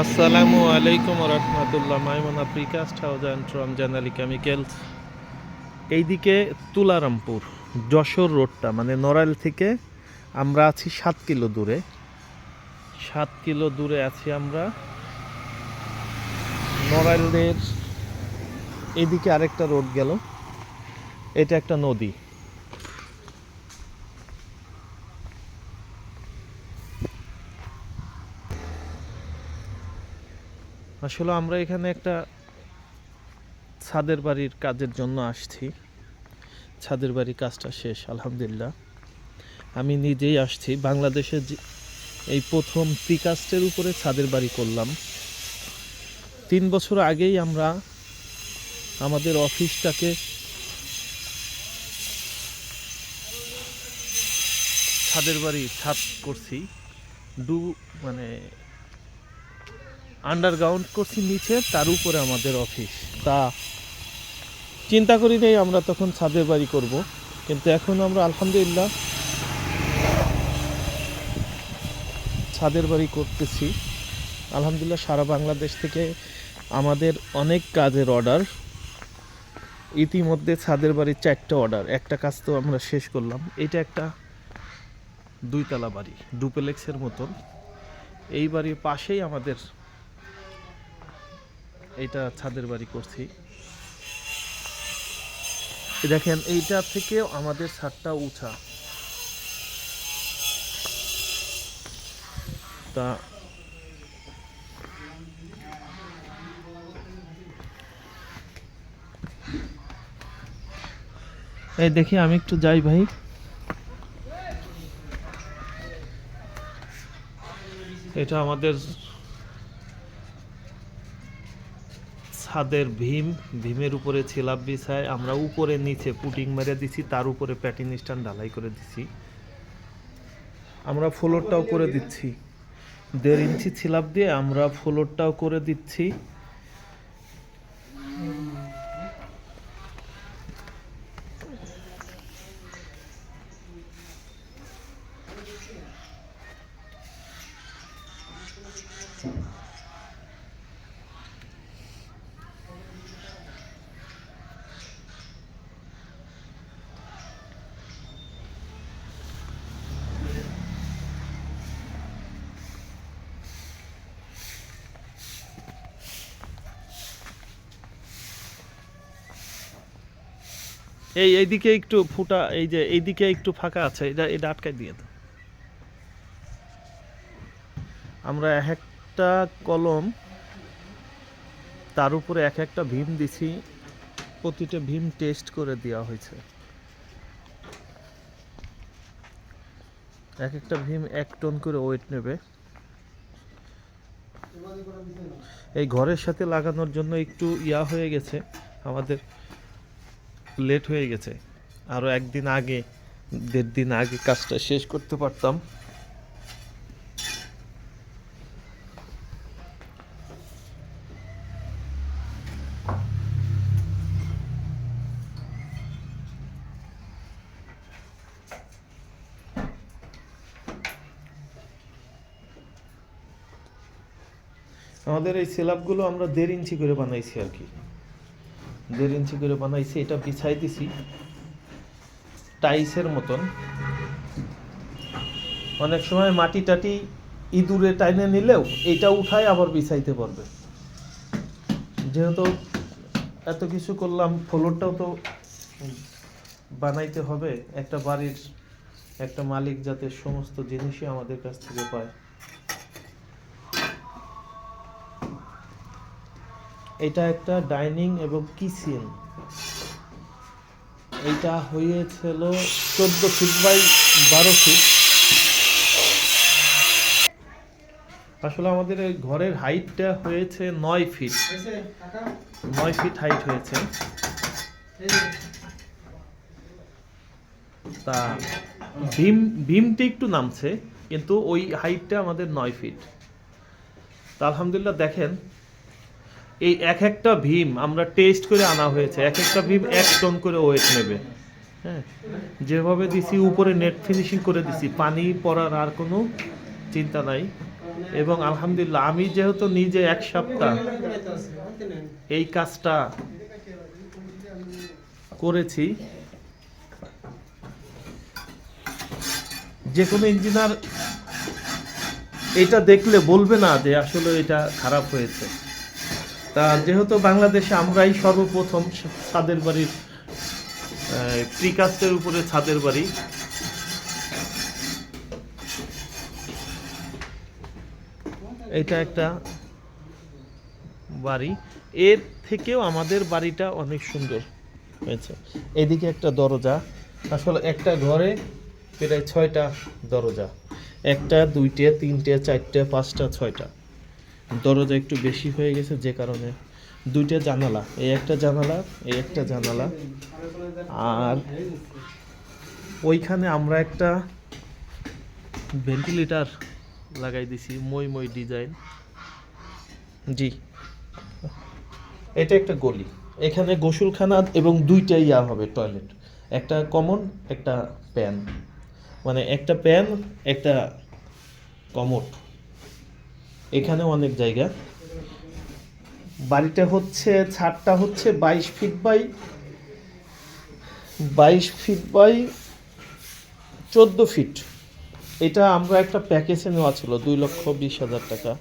আসসালামু আলাইকুম রহমতুল্লাহ। Maimuna precast house and Ramzan Ali chemicals এইদিকে তুলারামপুর, যশোর রোডটা মানে নড়াইল থেকে আমরা আছি সাত কিলো দূরে। সাত কিলো দূরে আছি আমরা। নড়াইলের এইদিকে আরেকটা রোড গেল। এটা একটা নদী। আসলে আমরা এখানে একটা ছাদের বাড়ির কাজের জন্য আসছি। ছাদের বাড়ির কাজটা শেষ, আলহামদুলিল্লাহ। আমি নিজেই আসছি। বাংলাদেশে এই প্রথম প্রিকাস্টের উপরে ছাদের বাড়ি করলাম। তিন বছর আগেই আমরা আমাদের অফিসটাকে ছাদের বাড়ি ছাদ করছি। দু মানে আন্ডারগ্রাউন্ড করছি নিচে, তার উপরে আমাদের অফিস তা চিন্তা করি নেই, আমরা তখন ছাদের বাড়ি করব। কিন্তু এখন আমরা আলহামদুলিল্লাহ ছাদের বাড়ি করতেছি। আলহামদুলিল্লাহ সারা বাংলাদেশ থেকে আমাদের অনেক কাজের অর্ডার ইতিমধ্যে ছাদের বাড়ির চারটা অর্ডার একটা কাজ তো আমরা শেষ করলাম। এটা একটা দুইতলা বাড়ি ডুপ্লেক্সের মতন। এই বাড়ির পাশেই আমাদের এটা ছাদের বাড়ি করছি। দেখেন, এইটা থেকে আমাদের ছাদটা উঁচা। তা এই দেখি, আমি একটু যাই ভাই। এটা আমাদের ছাদের ভীম, ভীমের উপরে ছিলাপ বিছায় আমরা উপরে নিচে পুটিং মেরে দিছি, তার উপরে প্যাটিং স্ট্যান্ড ঢালাই করে দিছি। আমরা ফ্লোরটাও করে দিচ্ছি। দেড় ইঞ্চি ছিলাপ দিয়ে আমরা ফ্লোরটাও করে দিচ্ছি। এই এইদিকে একটু ফুটা, এই যে এইদিকে একটু ফাঁকা আছে, এটা এটা আটকায় দিয়ে দাও আমরা এক একটা কলম, তার উপরে এক একটা ভীম দিছি, প্রতিটা ভীম টেস্ট করে দেওয়া হয়েছে। এক একটা ভীম এক টন করে ওয়েট নেবে। এই ঘরের সাথে লাগানোর জন্য একটু ইয়া হয়ে গেছে, আমাদের লেট হয়ে গেছে। আরও একদিন আগে, দেড় দিন আগে কাজটা শেষ করতে পারতাম। আমাদের এই সেলাপগুলো আমরা দেড় ইঞ্চি করে বানাইছি আর কি। দেড় ইঞ্চি করে বানাইছি, এটা বিছাই দিছি। টাইসের মতন। অনেক সময় মাটি টাটি ইঁদুরে টাইনে নিলেও এটা উঠায় আবার বিছাইতে পারবে। যেহেতু এত কিছু করলাম ফ্লোরটাও তো বানাইতে হবে। একটা বাড়ির একটা মালিক যাতে সমস্ত জিনিসই আমাদের কাছ থেকে পায়। এটা একটা ডাইনিং এবং কিচেন। এইটা হয়েছিল চোদ্দ ফিট বাই বারো ফিট। আসলে আমাদের এই ঘরের হাইটটা হয়েছে নয় ফিট। নয় ফিট হাইট হয়েছে। তা ভীম, ভীমটি একটু নামছে, কিন্তু ওই হাইটটা আমাদের নয় ফিট। তা আলহামদুলিল্লাহ দেখেন এই এক একটা ভীম আমরা টেস্ট করে আনা হয়েছে, এক একটা ভীম এক টন করে ওয়েট নেবে। হ্যাঁ? যেভাবে দিছি, উপরে নেট ফিনিশিং করে দিছি, পানি পড়ার আর কোনো চিন্তা নাই। এবং আলহামদুলিল্লাহ, আমি যেহেতু নিজে এক সপ্তাহ এই কাজটা করেছি, যে কোনো ইঞ্জিনিয়ার এটা দেখলে বলবে না যে আসলে এটা খারাপ হয়েছে। তা যেহেতু বাংলাদেশে আমরাই সর্বপ্রথম ছাদের বাড়ির প্রিকাস্টের উপরে ছাদের বাড়ি। এটা একটা বাড়ি। এর থেকেও আমাদের বাড়িটা অনেক সুন্দর হয়েছে। এদিকে একটা দরজা। আসলে একটা ঘরে প্রায় ছয়টা দরজা। একটা, দুইটে, তিনটে, চারটে, পাঁচটা, ছয়টা। দরজা একটু বেশি হয়ে গেছে যে কারণে। দুইটা জানালা, এই একটা জানালা, এই একটা জানালা। আর ওইখানে আমরা একটা ভেন্টিলেটর লাগাই দিছি, মই মই ডিজাইন জি। এটা একটা গলি। এখানে গোসলখানা এবং দুইটা ইয়া হবে টয়লেট একটা কমন একটা প্যান মানে একটা প্যান একটা কমোড এখানে অনেক জায়গা। বাড়িটা হচ্ছে ছাদটা হচ্ছে বাইশ ফিট বাই বাইশ ফিট বাই চোদ্দ ফিট। এটা আমরা একটা প্যাকেজে নেওয়া ছিল দুই লক্ষ বিশ হাজার টাকা।